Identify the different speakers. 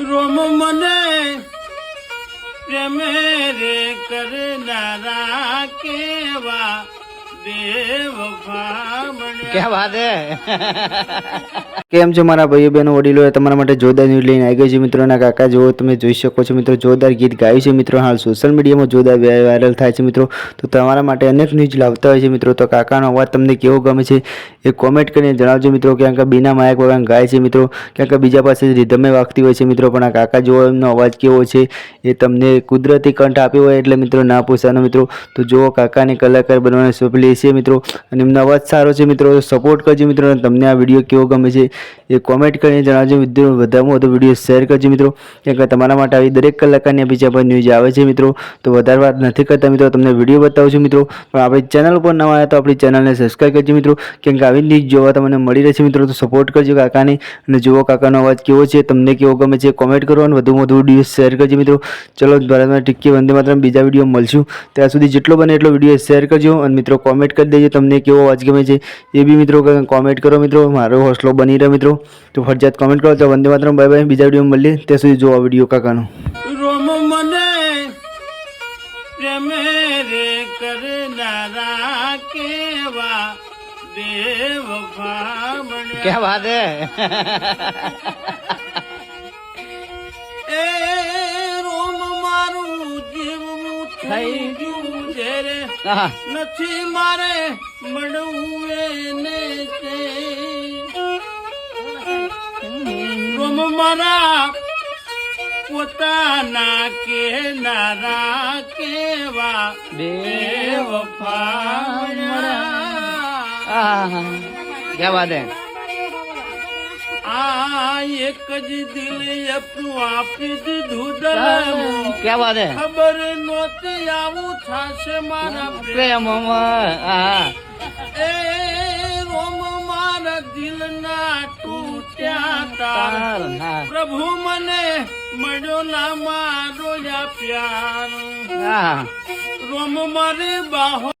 Speaker 1: રોમ મને પ્રેમે રે કરનારા કેવા દેવ ભામણ્યા
Speaker 2: ક્યાં વાત હે કેમ છો મારા ભાઈઓ બહેનો, વડીલો? તમારા માટે જોરદાર ન્યૂઝ લઈને આવી ગઈ છે. મિત્રોના કાકા જેવો તમે જોઈ શકો છો મિત્રો, જોરદાર ગીત ગાયું છે મિત્રો. હાલ સોશિયલ મીડિયામાં જોરદાર વાયરલ થાય છે મિત્રો. તો તમારા માટે અનેક ન્યૂઝ લાવતા હોય છે મિત્રો. તો કાકાનો અવાજ તમને કેવો ગમે છે એ કોમેન્ટ કરીને જણાવજો મિત્રો. ક્યાંક બીના માયક વગર ગાય છે મિત્રો. ક્યાંક બીજા પાસે રીધમે વાગતી હોય છે મિત્રો. પણ આ કાકા જુઓ, એમનો અવાજ કેવો છે એ તમને કુદરતી કંઠ આપ્યો હોય એટલે મિત્રો ના પૂછાનો મિત્રો. તો જુઓ, કાકાને કલાકાર બનવાની સ્વપ્ન છે મિત્રો. અને એમનો અવાજ સારો છે મિત્રો. સપોર્ટ કરજો મિત્રો. તમને આ વીડિયો કેવો ગમે છે એ કોમેન્ટ કરીને જણાવજો મિત્રો. વધારેમાં વધુ વીડિયો શેર કરજો મિત્રો. કેમ કે તમારા માટે આવી દરેક કલાકારની બીજા પર ન્યૂઝ આવે છે મિત્રો. તો વધારે વાત નથી કરતા મિત્રો. તમને વીડિયો બતાવું છું મિત્રો. પણ આપણી ચેનલ ઉપર નવા આવ્યા તો આપણી ચેનલને સબસ્ક્રાઈબ કરજો મિત્રો. કેમ કે આવી ન્યૂઝ જોવા તમને મળી રહેશે મિત્રો. તો સપોર્ટ કરજો કાકાને. અને જુઓ કાકાનો અવાજ કેવો છે. તમને કેવો ગમે છે કોમેન્ટ કરો અને વધુમાં વધુ વીડિયો શેર કરજો મિત્રો. ચલો ભારતમાં ટિક્કી વંદે માત્રમ. બીજા વીડિયો મળશું. ત્યાં સુધી જેટલો બને એટલો વીડિયો શેર કરજો. અને મિત્રો કોમેન્ટ કરી દેજો. તમને કેવો અવાજ ગમે છે એ બી મિત્રો કોમેન્ટ કરો મિત્રો. મારો હોસલો બની રહે મિત્રો. તો ફરજિયાત કોમેન્ટ કરો. તો વંદે માત્રમ બાય બાય. બીજા વીડિયો મળીએ. ત્યાં સુધી જોવા વીડિયો કાકાનો.
Speaker 1: રોમ મને પ્રેમે રે કરનારા કેવા દેવ ભામણ્યા
Speaker 2: ક્યાં વાત હે
Speaker 1: એ રોમ મારું જીવવું થઈ. ગયું છે રે.
Speaker 2: હા.
Speaker 1: નથી મારે મળવું એને મારા પોતાના કેનારા કેવા ભામણા
Speaker 2: ક્યાં વાત
Speaker 1: આ એક જ દિલ આપણું આપી દીધું દરમું
Speaker 2: કેવા દે
Speaker 1: ખબર નહોતી આવું થશે મારા પ્રેમ. એ રોમ મારા દિલના તૂટ્યા તાર પ્રભુ મને મળ્યો ના મારો યા પ્યાર. રોમ મારે બાહો